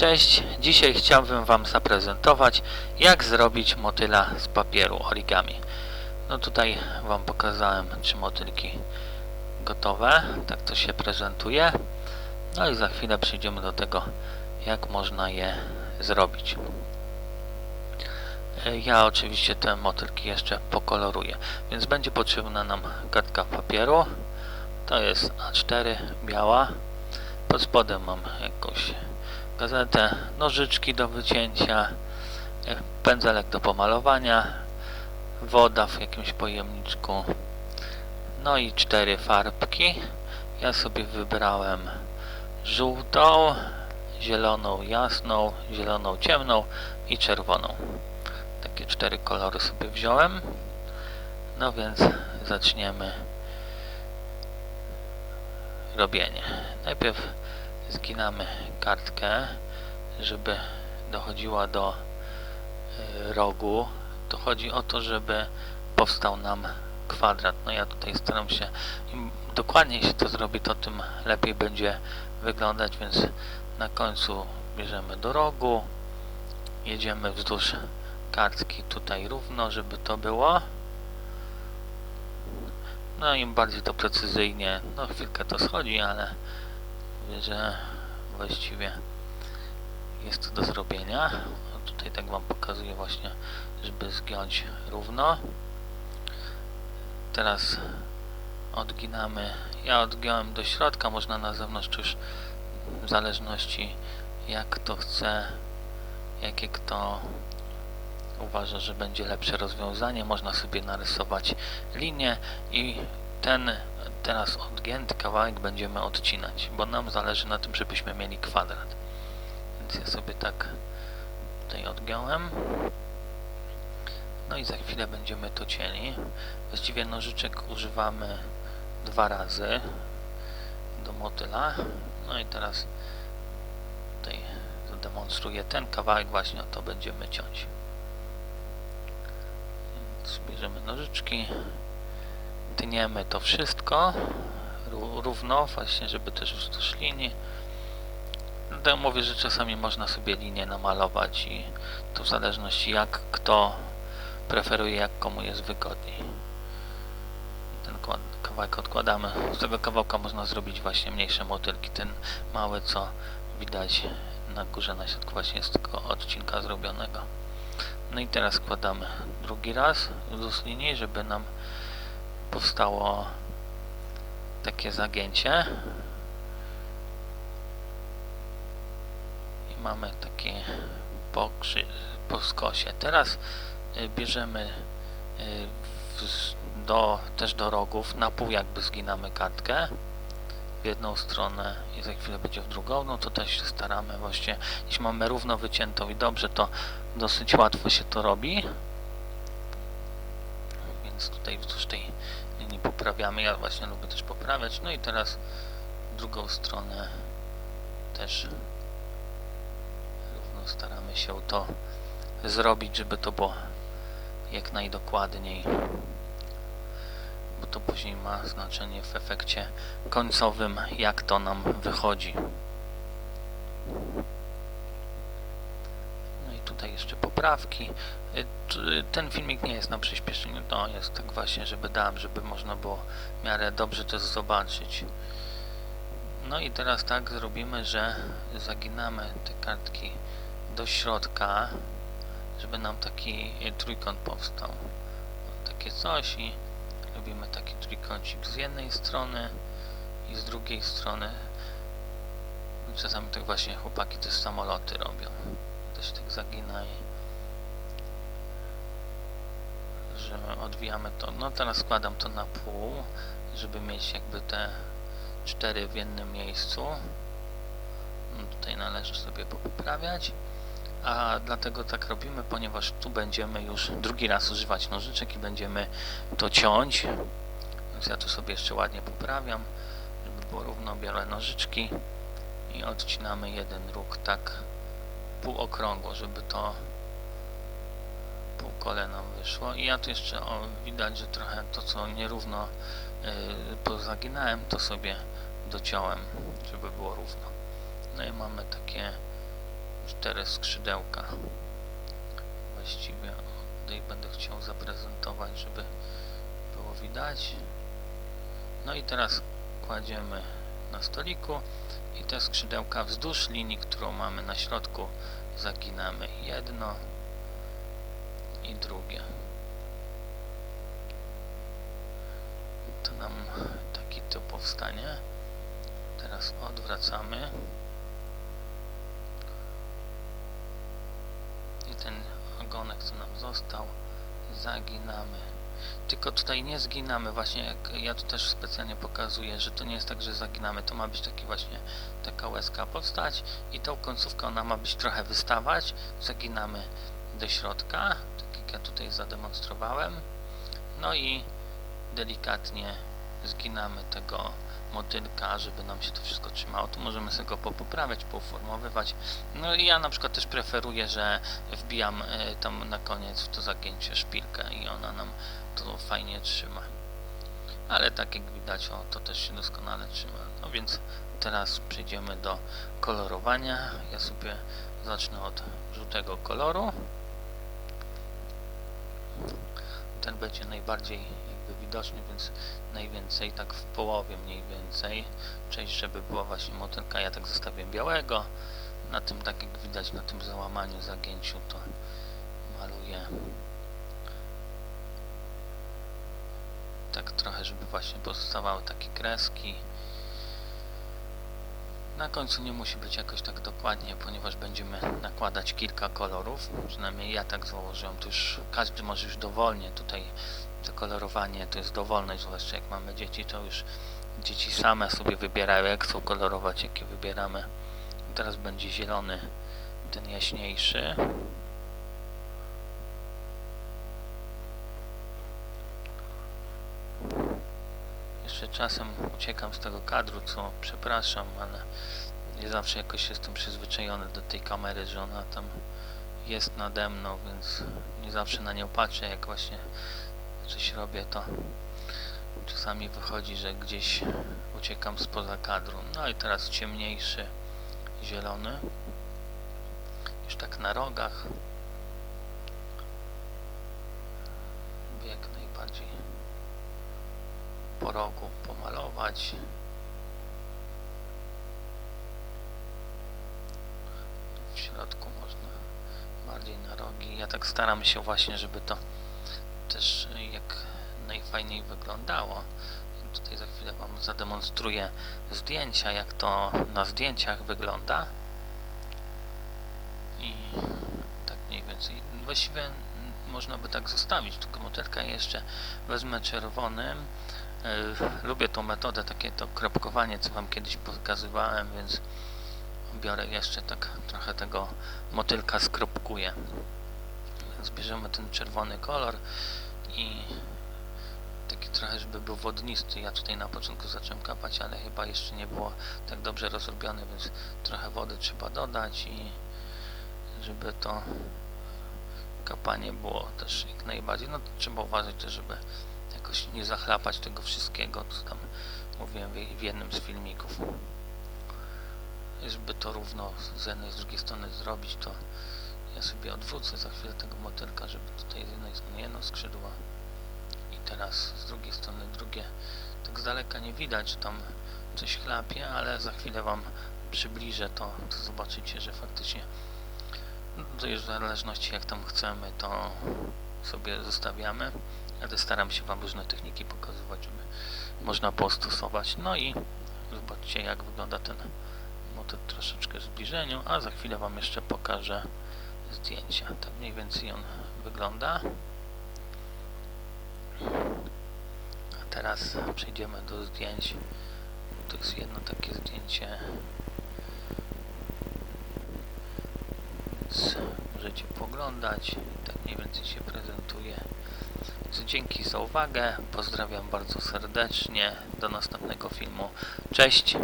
Cześć, dzisiaj chciałbym Wam zaprezentować jak zrobić motyla z papieru origami. No tutaj Wam pokazałem trzy motylki gotowe, tak to się prezentuje. No i za chwilę przejdziemy do tego jak można je zrobić. Ja oczywiście te motylki jeszcze pokoloruję, więc będzie potrzebna nam kartka papieru. To jest A4 biała. Pod spodem mam jakąś gazetę, nożyczki do wycięcia, e, pędzelek do pomalowania, woda w jakimś pojemniczku, no i cztery farbki. Ja sobie wybrałem żółtą, zieloną jasną, zieloną ciemną i czerwoną. Takie cztery kolory sobie wziąłem. No więc zaczniemy robienie. Najpierw zginamy kartkę, żeby dochodziła do y, rogu. To chodzi o to, żeby powstał nam kwadrat. No ja tutaj staram się, im dokładniej się to zrobi, to tym lepiej będzie wyglądać, więc na końcu bierzemy do rogu, jedziemy wzdłuż kartki tutaj równo, żeby to było. No im bardziej to precyzyjnie, no chwilkę to schodzi, ale mówię, że właściwie jest to do zrobienia. O, tutaj tak Wam pokazuję właśnie, żeby zgiąć równo. Teraz odginamy. Ja odgiąłem do środka, można na zewnątrz już w zależności jak kto chce, jakie kto uważa, że będzie lepsze rozwiązanie. Można sobie narysować linię i ten teraz odgięty kawałek będziemy odcinać, bo nam zależy na tym, żebyśmy mieli kwadrat. Więc ja sobie tak tutaj odgiąłem. No i za chwilę będziemy to cieli. Właściwie nożyczek używamy dwa razy do motyla. No i teraz tutaj zademonstruję ten kawałek właśnie, to będziemy ciąć. Więc bierzemy nożyczki, tniemy to wszystko ró- równo, właśnie żeby też wzdłuż linii. Dlatego mówię, że czasami można sobie linię namalować i to w zależności jak kto preferuje, jak komu jest wygodniej. Ten kawałek odkładamy. Z tego kawałka można zrobić właśnie mniejsze motylki. Ten mały, co widać na górze, na środku właśnie jest tylko odcinka zrobionego. No i teraz składamy drugi raz wzdłuż linii, żeby nam powstało takie zagięcie. I mamy takie po, po skosie. Teraz y, bierzemy y, do, też do rogów, na pół jakby zginamy kartkę. W jedną stronę i za chwilę będzie w drugą, no to też się staramy właśnie, jeśli mamy równo wyciętą i dobrze, to dosyć łatwo się to robi więc tutaj wzdłuż tej linii poprawiamy, ja właśnie lubię też poprawiać, no i teraz drugą stronę też równo staramy się to zrobić, żeby to było jak najdokładniej bo to później ma znaczenie w efekcie końcowym, jak to nam wychodzi. No i tutaj jeszcze poprawki. Y, Ten filmik nie jest na przyspieszeniu, to jest tak właśnie, żeby dałem, żeby można było w miarę dobrze to zobaczyć. No i teraz tak zrobimy, że zaginamy te kartki do środka, żeby nam taki y, trójkąt powstał. Takie coś i robimy taki trójkącik z jednej strony i z drugiej strony. Czasami tak właśnie chłopaki też samoloty robią. Też tak zagina i że odwijamy to. No teraz składam to na pół, żeby mieć jakby te cztery w jednym miejscu. No tutaj należy sobie poprawiać. A dlatego tak robimy, ponieważ tu będziemy już drugi raz używać nożyczek i będziemy to ciąć. Więc ja tu sobie jeszcze ładnie poprawiam, żeby było równo. Biorę nożyczki i odcinamy jeden róg tak półokrągło, żeby to półkole nam wyszło. I ja tu jeszcze o, widać, że trochę to co nierówno yy, pozaginałem, to sobie dociąłem, żeby było równo. No i mamy takie cztery skrzydełka. Właściwie tutaj będę chciał zaprezentować, żeby było widać. No i teraz kładziemy na stoliku i te skrzydełka wzdłuż linii, którą mamy na środku zaginamy jedno i drugie. To nam taki tył powstanie. Teraz odwracamy. I ten ogonek, co nam został, zaginamy. Tylko tutaj nie zginamy, właśnie jak ja tu też specjalnie pokazuję, że to nie jest tak, że zaginamy, to ma być taki właśnie taka łezka powstać i tą końcówkę ona ma być trochę wystawać, zaginamy do środka, ja tutaj zademonstrowałem, no i delikatnie zginamy tego motylka, żeby nam się to wszystko trzymało. Tu możemy sobie go popoprawiać, pouformowywać. No i ja na przykład też preferuję, że wbijam y, tam na koniec w to zagięcie szpilkę i ona nam to fajnie trzyma. Ale tak jak widać, o, to też się doskonale trzyma. No więc teraz przejdziemy do kolorowania. Ja sobie zacznę od żółtego koloru. Ten będzie najbardziej jakby widoczny, więc najwięcej, tak w połowie mniej więcej. Część, żeby była właśnie motylka, ja tak zostawię białego. Na tym, tak jak widać, na tym załamaniu, zagięciu to maluję tak trochę, żeby właśnie pozostawały takie kreski. Na końcu nie musi być jakoś tak dokładnie, ponieważ będziemy nakładać kilka kolorów. Przynajmniej ja tak założyłem. To już każdy może już dowolnie tutaj to kolorowanie to jest dowolność, zwłaszcza jak mamy dzieci, to już dzieci same sobie wybierają jak chcą kolorować, jakie wybieramy. Teraz będzie zielony, ten jaśniejszy. Jeszcze czasem uciekam z tego kadru, co przepraszam, ale nie zawsze jakoś jestem przyzwyczajony do tej kamery, że ona tam jest nade mną, więc nie zawsze na nią patrzę, jak właśnie coś robię, to czasami wychodzi, że gdzieś uciekam spoza kadru. No i teraz ciemniejszy zielony, już tak na rogach, by jak najbardziej po rogu pomalować. W środku można bardziej na rogi. Ja tak staram się właśnie, żeby to też jak najfajniej wyglądało. Tutaj za chwilę Wam zademonstruję zdjęcia, jak to na zdjęciach wygląda. I tak mniej więcej. Właściwie można by tak zostawić, tylko motelka jeszcze wezmę czerwonym. Yy, lubię tą metodę, takie to kropkowanie, co Wam kiedyś pokazywałem, więc biorę jeszcze tak trochę tego motylka skropkuję. Więc bierzemy ten czerwony kolor i taki trochę, żeby był wodnisty. Ja tutaj na początku zacząłem kapać, ale chyba jeszcze nie było tak dobrze rozrobione, więc trochę wody trzeba dodać i żeby to kapanie było też jak najbardziej. No trzeba uważać też, żeby jakoś nie zachlapać tego wszystkiego, co tam mówiłem w- jednym z filmików. Żeby to równo z jednej i z drugiej strony zrobić, to ja sobie odwrócę za chwilę tego motylka, żeby tutaj z jednej strony jedno skrzydło i teraz z drugiej strony drugie. Tak z daleka nie widać, tam coś chlapie, ale za chwilę Wam przybliżę to, to zobaczycie, że faktycznie to już w zależności jak tam chcemy, to sobie zostawiamy. Ale staram się Wam różne techniki pokazywać, żeby można było stosować. No i zobaczcie jak wygląda ten motyw troszeczkę w zbliżeniu, a za chwilę Wam jeszcze pokażę zdjęcia. Tak mniej więcej on wygląda. A teraz przejdziemy do zdjęć. To jest jedno takie zdjęcie. Możecie poglądać. Tak mniej więcej się prezentuje. Dzięki za uwagę. Pozdrawiam bardzo serdecznie. Do następnego filmu. Cześć!